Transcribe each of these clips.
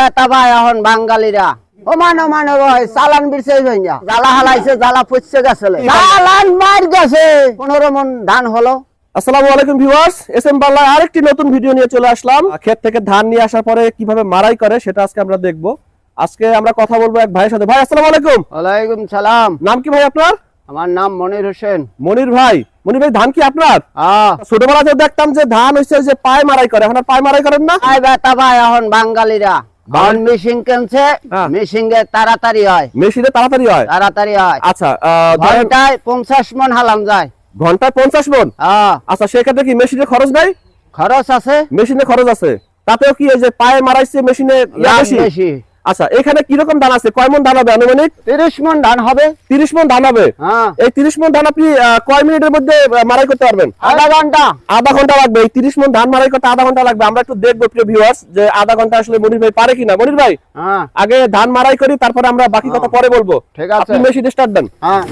বেটা ভাই এখন বাঙালিরা। ও মানে মানে চালান বিরছে ভাইয়া জ্বালা হালাইছে জ্বালা পচছে গেছে। চালান মার গেছে। পনেরো মন ধান হলো। আসসালামু আলাইকুম ভিউয়ার্স। এস এম বাংলায় আরেকটি নতুন ভিডিও নিয়ে চলে আসলাম। ক্ষেত থেকে ধান নিয়ে আসার পরে কীভাবে মারাই করে সেটা আজকে আমরা দেখব। আজকে আমরা কথা বলব এক ভাইয়ের সাথে। ভাই আসসালামু আলাইকুম। ওয়ালাইকুম সালাম। নাম কি ভাই আপনার? আমার নাম মনির হোসেন। মনির ভাই। মনির ভাই ধান কি আপনার? আহ ছোটবেলাতে দেখতাম যে ধান হচ্ছে যে পায়ে মারাই করে। এখন আর পায়ে মারাই করেন না? আই বেটা ভাই এখন বাঙালিরা। এখন মেশিন কিনছে মেশিনে তাড়াতাড়ি হয়। মেশিনে তাড়াতাড়ি হয়? তাড়াতাড়ি হয়। আচ্ছা ঘন্টায় পঞ্চাশ মন হালাম যায়। ঘন্টায় পঞ্চাশ মন? আহ আচ্ছা সেক্ষেত্রে কি মেশিনে খরচ নাই? খরচ আছে। মেশিনে খরচ আছে। তাতেও কি এই যে পায়ে মারাইছে মেশিনে বেশি? বেশি আচ্ছা এখানে কীরকম ধান আছে? কয় মন ধান হবে আনুমানিক? তিরিশ মন ধান হবে। তিরিশ মন ধান হবে? হ্যাঁ। এই তিরিশ মন ধান আপনি কয় মিনিটের মধ্যে মারাই করতে পারবেন? আধা ঘণ্টা। আধা ঘণ্টা লাগবে। এই তিরিশ মন ধান মারাই করতে আধা ঘণ্টা লাগবে। আমরা একটু দেখব প্রিয় ভিউয়ার্স যে আধা ঘণ্টা আসলে মনির ভাই পারে কিনা। মনির ভাই হ্যাঁ। আগে ধান মারাই করি তারপরে আমরা বাকি কথা পরে বলব। ঠিক আছে। আপনি মেশিন স্টার্ট দেন। হ্যাঁ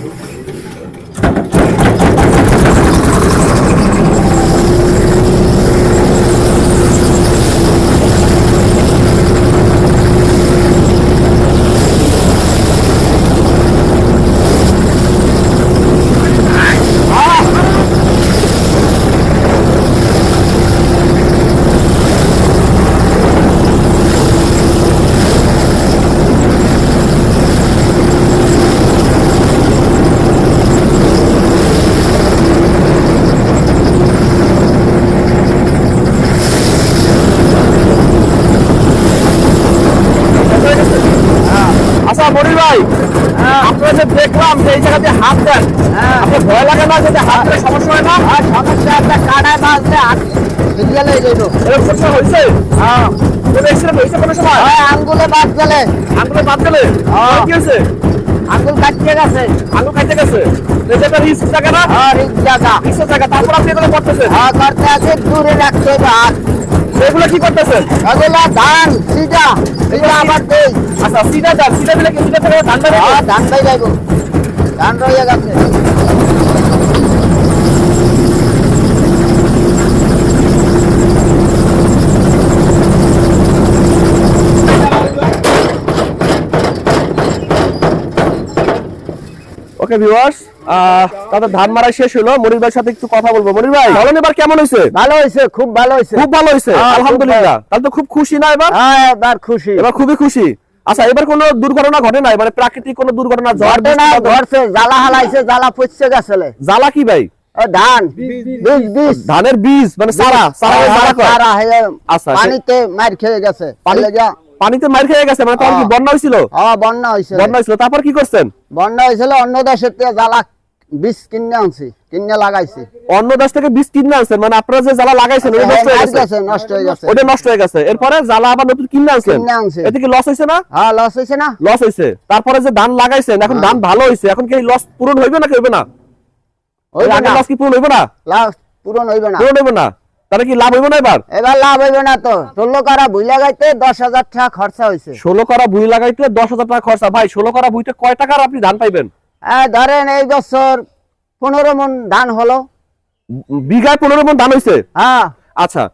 আচ্ছা মনির ভাই। আপনারা যে দেখলাম যে এই জায়গাতে হাত দেন আপনি আপনার ভয় লাগে না যদি হাত দিলে সমস্যা হয় না? আর সমস্যা একটা কাটায় বাঁচলে হাত ফিরিয়ে যাইব এরকম হয়েছে? হ্যাঁ। আঙ্গুলে বাদ গেলে। আঙুলে বাদ গেলে? হ্যাঁ। কি হয়েছে? আঙ্গুল কাটতে গেছে। গেছে? এই রিস্ক জায়গা না? আর রিক জায়গা। রিস্ক জায়গা। তারপর আপনি এগুলো করতেছেন? হ্যাঁ করতে আছে দূরে রাখতে হবে হাত এগুলো কি করতেছেন? এগুলা ধান সিটা এটা আবার দেই। আচ্ছা সিধা যান সিধা দিলে কি সিধা থেকে ধান? হ্যাঁ ধান ধান রয়ে গেছে। ওকে ভিউয়ার্স তাদের ধান মারা শেষ হলো। মনির ভাইয়ের সাথে একটু কথা বলব। মনির ভাই ফলন এবার কেমন হয়েছে? ভালো হয়েছে খুব ভালো হয়েছে। খুব ভালো হয়েছে হ্যাঁ, আলহামদুলিল্লাহ। তাহলে তো খুব খুশি না এবার? হ্যাঁ এবার খুশি। এবার খুবই খুশি। আচ্ছা এবার কোনো দুর্ঘটনা ঘটে নাই? মানে প্রাকৃতিক কোনো দুর্ঘটনা ঝড় ঘটে না বৃষ্টি, জ্বালা হালাইছে জ্বালা পচছে গেছে জ্বালা কি ভাই? ধান। ধানের বীজ মানে সারা সারা। সারা আচ্ছা, পানিতে মার খেয়ে গেছে। পানি- পানিতে মার খেয়ে গেছে মানে তখন কি। বন্যা হয়েছিল হ্যাঁ বন্যা হয়েছে বন্যা হয়েছিল তারপর কি করছেন? বন্যা হয়েছিল অন্য দেশের থেকে জ্বালা বীজ কিনে আনছি কিনে লাগাইছি। অন্য দেশ থেকে বীজ কিনে আনছেন মানে আপনারা যে জ্বালা লাগাইছেন ওটা নষ্ট হয়ে গেছে? নষ্ট হয়ে গেছে। ওটা নষ্ট হয়ে গেছে। এরপরে জ্বালা আবার নতুন কিনে আনছেন। এতে কি লস হয়েছে না? হ্যাঁ লস হয়েছে না। লস হয়েছে তারপরে যে ধান লাগাইছেন এখন হ্যাঁ। ধান ভালো হয়েছে এখন কি লস পূরণ হইবে না কি হইবে না? আগের না। লস কি পূরণ হইবে না? লাভ পূরণ হইবে না। পূরণ হইবে না? তাহলে কি লাভ হইবে না এবার? এবার লাভ হইবে না তো। ষোলো কারা ভুই লাগাইতে দশ হাজার টাকা খরচা হয়েছে ষোলো করা ভুই লাগাইতে দশ হাজার টাকা খরচা? ভাই ষোলো করা ভুইতে কয় টাকার আপনি ধান পাইবেন? হ্যাঁ ধরেন এই বছর পনেরো মন ধান হলো। বিঘায় পনেরো মন ধান হয়েছে হ্যাঁ। আচ্ছা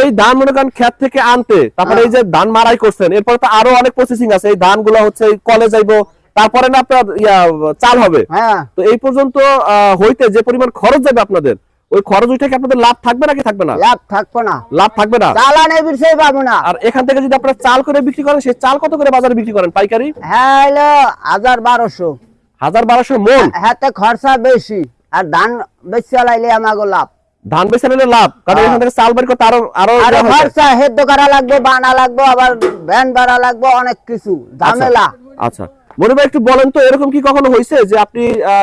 এই ধান মনে করেন ক্ষেত থেকে আনতে তারপরে এই যে ধান মারাই করছেন এরপর তো আরও অনেক প্রসেসিং আছে এই ধানগুলো হচ্ছে কলে যাইবো তারপরে না আপনার ইয়া চাল হবে। হ্যাঁ। তো এই পর্যন্ত হইতে যে পরিমাণ খরচ যাবে আপনাদের ওই খরচ ওইটা কি আপনাদের লাভ থাকবে নাকি থাকবে না? লাভ থাকব না। লাভ থাকবে না? চালানে বিষয় পাবো না। আর এখান থেকে যদি আপনারা চাল করে বিক্রি করেন সেই চাল কত করে বাজারে বিক্রি করেন? পাইকারি? হ্যাঁ হলো হাজার বারোশো। হাজার বারোশো মন? হাতে খরচা বেশি। আর ধান বেশি চালাইলে আমাকে লাভ। ধান বেচে নিলে লাভ? কারণ হ্যাঁ। এখান থেকে চাল বের করতে আরও আরও ইয়া। খরচা হেদ্দ করা লাগবে বানা লাগবে আবার ভ্যান ভাড়া লাগবে অনেক কিছু। ঝামেলা। আচ্ছা। মনে ভাই একটু বলেন তো এরকম কি কখনো হয়েছে যে আপনি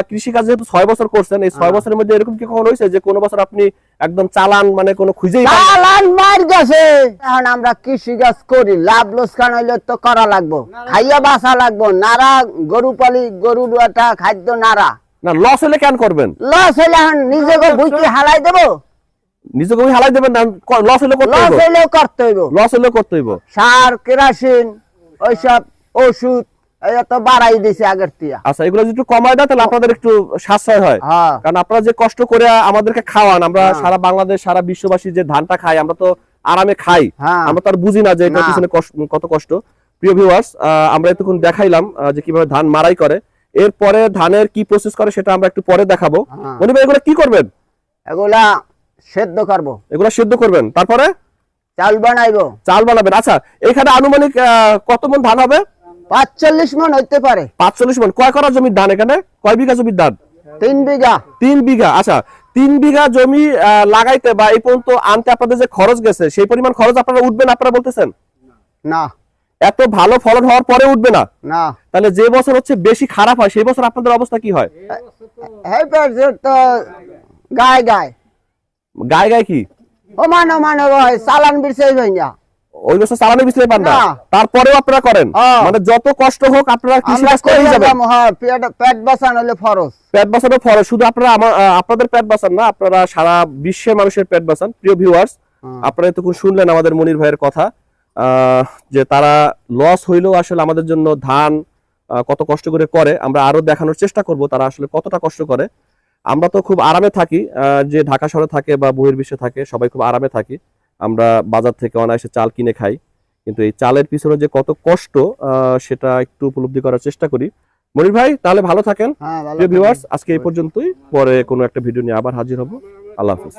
কৃষি কাজ যেহেতু ছয় বছর করছেন এই হ্যাঁ। ছয় বছরের মধ্যে এরকম কি কখনো হয়েছে যে কোনো বছর আপনি একদম চালান মানে কোনো খুঁজেই না? চালান মার গেছে এখন আমরা কৃষি কাজ করি লাভ লোকসান হইলে তো করা লাগবো। খাইয়া বাসা লাগবো। নারা গরু পালি গরু একটা খাদ্য নারা। না লস হলে কেন করবেন? লস হলে এখন নিজেকে বুঝি হালাই দেবো। নিজেকে ওই হালাই দেবেন না লস হলে করতে লস হলেও করতে হইব। লস হলে করতে হইব? সার কেরাসিন ওইসব ওষুধ এটা বাড়াই দিছে আগের তিয়া আচ্ছা এগুলো যদি কমায় দেয় তাহলে আপনাদের একটু সাশ্রয় হয়। কারণ আপনারা যে কষ্ট করে আমাদেরকে খাওয়ান আমরা হ্যাঁ। সারা বাংলাদেশ সারা বিশ্ববাসী যে ধানটা খাই আমরা তো আরামে খাই। হ্যাঁ। আমরা তো আর বুঝি না যে পিছনে কত কষ্ট। প্রিয় ভিউয়ার্স আমরা এতক্ষণ দেখাইলাম যে কীভাবে ধান মারাই করে। এরপরে ধানের কি প্রসেস করে সেটা আমরা একটু পরে দেখাবো। মনি ভাই এগুলো কি করবেন? এগুলা সেদ্ধ করব। এগুলো সেদ্ধ করবেন। তারপরে? চাল বানাইবো। চাল বানাবেন। আচ্ছা এখানে আনুমানিক কত মন ধান হবে? পাঁচচল্লিশ মন হইতে পারে। পাঁচচল্লিশ মন। কয় করা জমির ধান এখানে? কয় বিঘা জমির ধান? তিন বিঘা। তিন বিঘা। আচ্ছা তিন বিঘা জমি লাগাইতে বা এই পর্যন্ত আনতে আপনাদের যে খরচ গেছে সেই পরিমাণ খরচ আপনারা উঠবেন আপনারা বলতেছেন? না। এত ভালো ফলন হওয়ার পরে উঠবে না? না। তাহলে যে বছর হচ্ছে বেশি খারাপ হয় সেই বছর আপনাদের অবস্থা কি হয়? এই পেছে তো গায় গায়। গায়ে গায়ে কি? ওমান ওমান হয় বিরছে ভাইয়া ওই বছর বিছলে পান না। তারপরেও আপনারা করেন। মানে যত কষ্ট হোক আপনারা কৃষি কাজ করেই যাবেন। হ্যাঁ পেট বাঁচান হলে ফরজ। পেট বাঁচানো ফরজ। শুধু আপনারা আপনাদের পেট বাঁচান না আপনারা সারা বিশ্বের মানুষের পেট বাঁচান। প্রিয় ভিউয়ার্স আপনারা এতক্ষণ শুনলেন আমাদের মনির ভাইয়ের কথা যে তারা লস হইলেও আসলে আমাদের জন্য ধান কত কষ্ট করে করে। আমরা আরও দেখানোর চেষ্টা করব তারা আসলে কতটা কষ্ট করে। আমরা তো খুব আরামে থাকি যে ঢাকা শহরে থাকে বা বহির্বিশ্বে থাকে সবাই খুব আরামে থাকি। আমরা বাজার থেকে অনায়াসে চাল কিনে খাই। কিন্তু এই চালের পিছনে যে কত কষ্ট আহ, সেটা একটু উপলব্ধি করার চেষ্টা করি। মনির ভাই তাহলে ভালো থাকেন। হ্যাঁ ভিউয়ার্স আজকে এই পর্যন্তই। পরে কোনো একটা ভিডিও নিয়ে আবার হাজির হব। আল্লাহ হাফিজ।